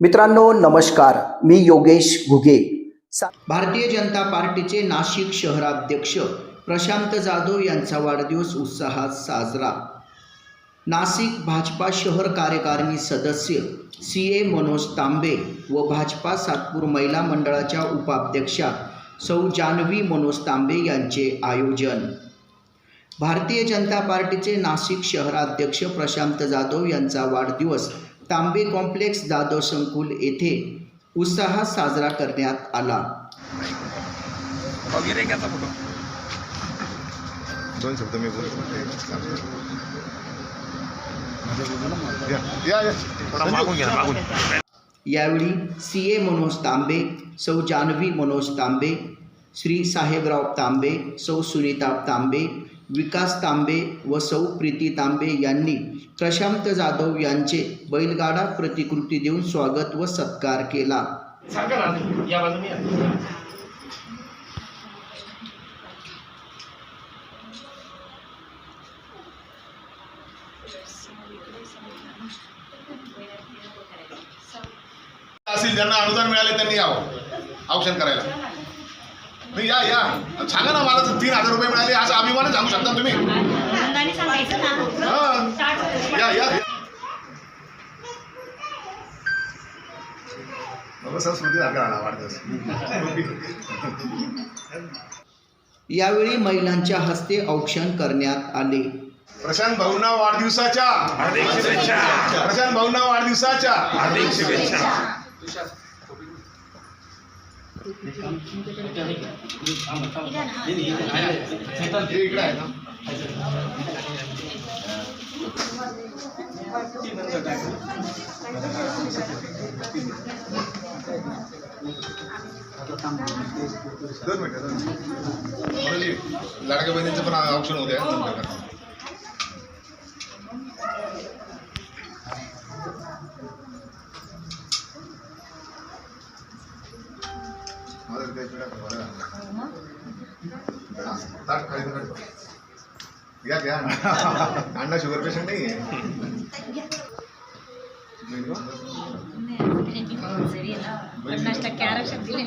मित्रांनो नमस्कार. मी योगेश घुगे. भारतीय जनता पार्टीचे नाशिक शहराध्यक्ष प्रशांत जाधव यांचा वाढदिवस उत्साहात साजरा. नाशिक भाजपा शहर कार्यकारिणी सदस्य सी ए मनोज तांबे व भाजपा सातपूर महिला मंडळाच्या उपाध्यक्षा सौ जान्हवी मनोज तांबे यांचे आयोजन. भारतीय जनता पार्टीचे नाशिक शहराध्यक्ष प्रशांत जाधव यांचा वाढदिवस तांबे कॉम्प्लेक्स जाधव संकुल येथे उत्साहात साजरा करण्यात आला. वगैरे घ्यायचा फ़ोटो. दोन शब्द मी बोलतो. या या या. थोडा मागून घ्या मागून. यावेळी सी ए मनोज तांबे सौ जान्हवी मनोज तांबे श्री साहेबराव तांबे सौ सुनीता तांबे विकास तांबे व सौ प्रीती तांबे यांनी प्रशांत जाधव यांचे बैलगाडा प्रतिकृती देऊन स्वागत व सत्कार केला. असतील ज्यांना अनुदान मिळाले त्यांनी यावं. औक्षण करायला. नाही या या. सांगा ना मला तर तीन हजार रुपये मिळाले. असं अभिमानच सांगू शकता तुम्ही? अंगाने सांगायचं ना. हा. या या. बाबा संस्कृती सारखा आला वाढदिवस यावेळी महिलांच्या हस्ते औक्षण करण्यात आले. प्रशांत भाऊंना वाढदिवसाच्या. प्रशांत भाऊंना वाढदिवसाच्या हार्दिक शुभेच्छा हे इकडे आहे ना दोन मिनिटं दोन मिनिटं. लाडक्या बहिणीचं पण ऑप्शन होऊ घ्या घ्या अण्णा शुगर पेशंट नाही आहे आरक्षण दिले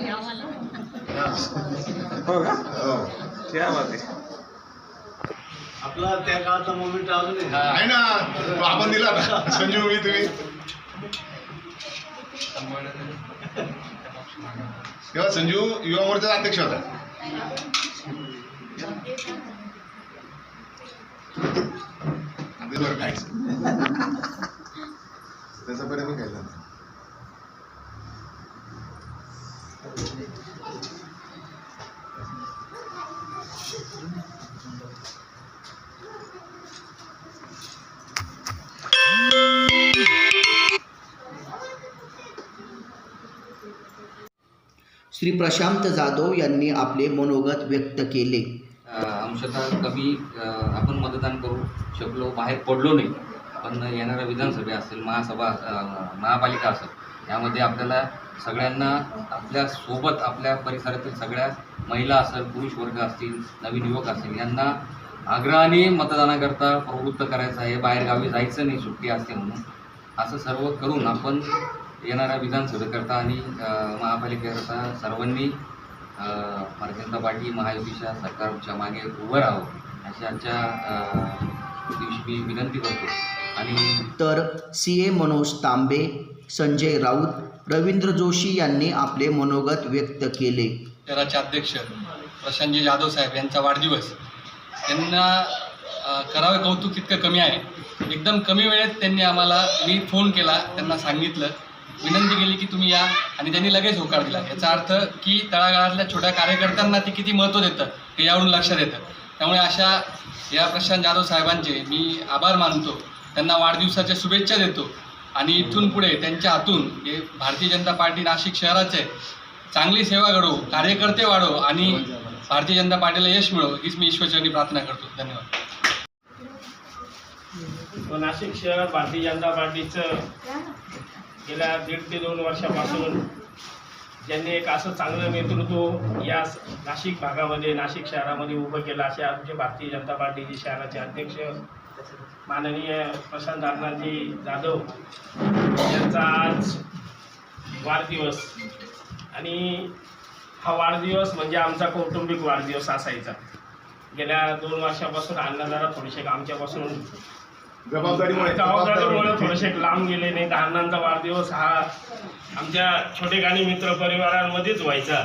हो. क्या बात आहे. आपला त्या काळाचा मोमेंट अजून आहे. ना. आपण दिला ना संजीव मी तुम्ही तेव्हा संजीव युवा मोर्चाचा अध्यक्ष होता. आधी श्री प्रशांत जाधव यांनी आपले मनोगत व्यक्त केले. अंशतः कमी आपण मतदान करू शकलो बाहेर पडलो नाही. पण येणाऱ्या विधानसभा असेल महासभा महापालिका असेल यामध्ये आपल्याला सगळ्यांना आपल्यासोबत आपल्या परिसरातील सगळ्या महिला असेल पुरुष वर्ग असतील नवीन युवक असतील यांना आग्रहाने मतदानाकरता प्रवृत्त करायचं आहे. बाहेरगावी जायचं नाही सुट्टी असते म्हणून. असं सर्व करून आपण येणाऱ्या विधानसभेकरता आणि महापालिकेकरता सर्वांनी भारतीय जनता पार्टी महायुतीच्या सरकारच्या मागे उभं राहावं अशी आजच्या अ, दिवशी मी विनंती करतो. आणि तर सी ए मनोज तांबे संजय राऊत रवींद्र जोशी यांनी आपले मनोगत व्यक्त केले. शहराचे अध्यक्ष प्रशांतजी जाधव साहेब यांचा वाढदिवस. त्यांना करावे कौतुक इतकं कमी आहे. एकदम कमी वेळेत त्यांनी आम्हाला मी फोन केला त्यांना सांगितलं. विनंती केली की तुम्ही या आणि त्यांनी लगेच होकार दिला. याचा अर्थ की तळागाळातल्या छोट्या कार्यकर्त्यांना ते किती महत्त्व देतं हे यावरून लक्षात येतं त्यामुळे अशा या प्रशांत जाधव साहेबांचे मी आभार मानतो. त्यांना वाढदिवसाच्या शुभेच्छा देतो. आणि इथून पुढे त्यांच्या हातून हे भारतीय जनता पार्टी नाशिक शहराचे चांगली सेवा घडो कार्यकर्ते वाढो आणि भारतीय जनता पार्टीला यश मिळो हीच मी ईश्वरचरणी प्रार्थना करतो. धन्यवाद. नाशिक शहरात भारतीय जनता पार्टीचं गेल्या दीड ते दोन वर्षापासून ज्यांनी एक असं चांगलं नेतृत्व या स- नाशिक भागामध्ये नाशिक शहरामध्ये उभं केलं असे आमचे भारतीय जनता पार्टीचे शहराचे अध्यक्ष माननीय प्रशांत अण्णाजी जाधव यांचा आज वाढदिवस. आणि हा वाढदिवस म्हणजे आमचा कौटुंबिक वाढदिवस असायचा. गेल्या दोन वर्षापासून अण्णा जरा थोडेसे आमच्यापासून जबाबदारीमुळे जबाबदारीमुळे थोडेसे लांब गेले नाही तर अण्णांचा वाढदिवस हा आमच्या छोटेखानी मित्र परिवारांमध्येच व्हायचा.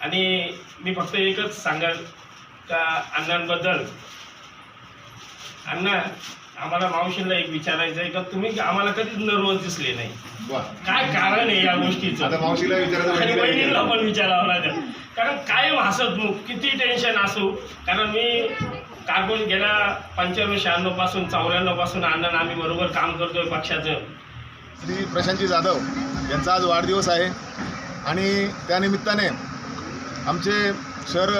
आणि मी फक्त एकच सांगाल का अण्णांबद्दल अण्णा आम्हाला मावशीला एक विचारायचं आहे का तुम्ही आम्हाला कधीच नर्वस दिसले नाही. काय कारण आहे या गोष्टीचं? आणि बहिणीला. पण विचारावं लागेल. कारण कायम हसतमुख किती टेन्शन असो. कारण मी कार्बन गेल्या पंच्याण्णव शहाण्णवपासून चौऱ्याण्णवपासून अण्णा आम्ही बरोबर काम करतोय पक्षाचं. श्री प्रशांतजी जाधव यांचा आज वाढदिवस आहे. आणि त्यानिमित्ताने आमचे शहर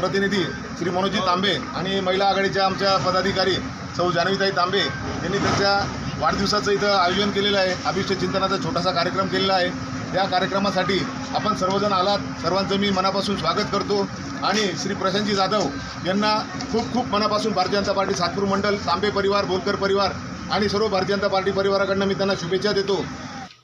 प्रतिनिधी श्री मनोजी तांबे आणि महिला आघाडीच्या आमच्या पदाधिकारी सौ जानवीताई तांबे यांनी त्यांच्या वाढदिवसाचं इथं आयोजन केलेलं आहे. अभिष्ट चिंतनाचा छोटासा कार्यक्रम केलेला आहे. त्या कार्यक्रमासाठी आपण सर्वजण आलात. सर्वांचं मी मनापासून स्वागत करतो. आणि श्री प्रशांतजी जाधव यांना खूप खूप मनापासून भारतीय जनता पार्टी सातपूर मंडल तांबे परिवार बोलकर परिवार आणि सर्व भारतीय जनता पार्टी परिवाराकडनं मी त्यांना शुभेच्छा देतो.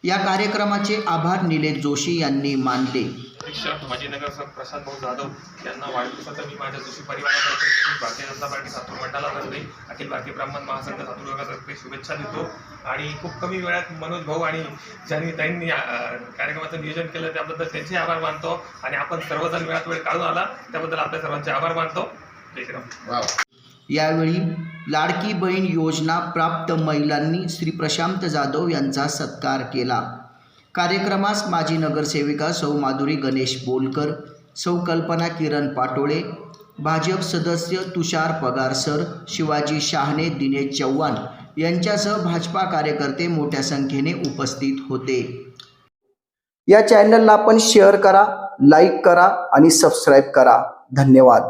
या कार्यक्रमाचे आभार निलेश जोशी यांनी मानले. शिक्षक माजी नगरसेवक प्रशांत भाऊ जाधव यांना वाढदिवसाचं मी माझ्या जोशी परिवारातर्फे तसेच भारतीय जनता पार्टी सातूर मंडळातर्फे अखिल भारतीय ब्राह्मण महासंघ सातूर विभागातर्फे शुभेच्छा देतो. आणि खूप कमी वेळात मनोज भाऊ आणि ज्यांनी ताईंनी कार्यक्रमाचं नियोजन केलं त्याबद्दल त्यांचे आभार मानतो. आणि आपण सर्वजण वेळात वेळ काढून आला त्याबद्दल आपल्या सर्वांचे आभार मानतो. यावेळी लाडकी बहीण योजना प्राप्त महिलांनी श्री प्रशांत जाधव यांचा सत्कार केला. कार्यक्रमास माजी नगरसेविका सौ माधुरी गणेश बोलकर सौ कल्पना किरण पाटोळे भाजप सदस्य तुषार पगारसर शिवाजी शहाणे दिनेश चव्हाण यांच्यासह भाजपा कार्यकर्ते मोठ्या संख्येने उपस्थित होते. या चॅनलला आपण शेअर करा लाईक करा आणि सबस्क्राईब करा. धन्यवाद.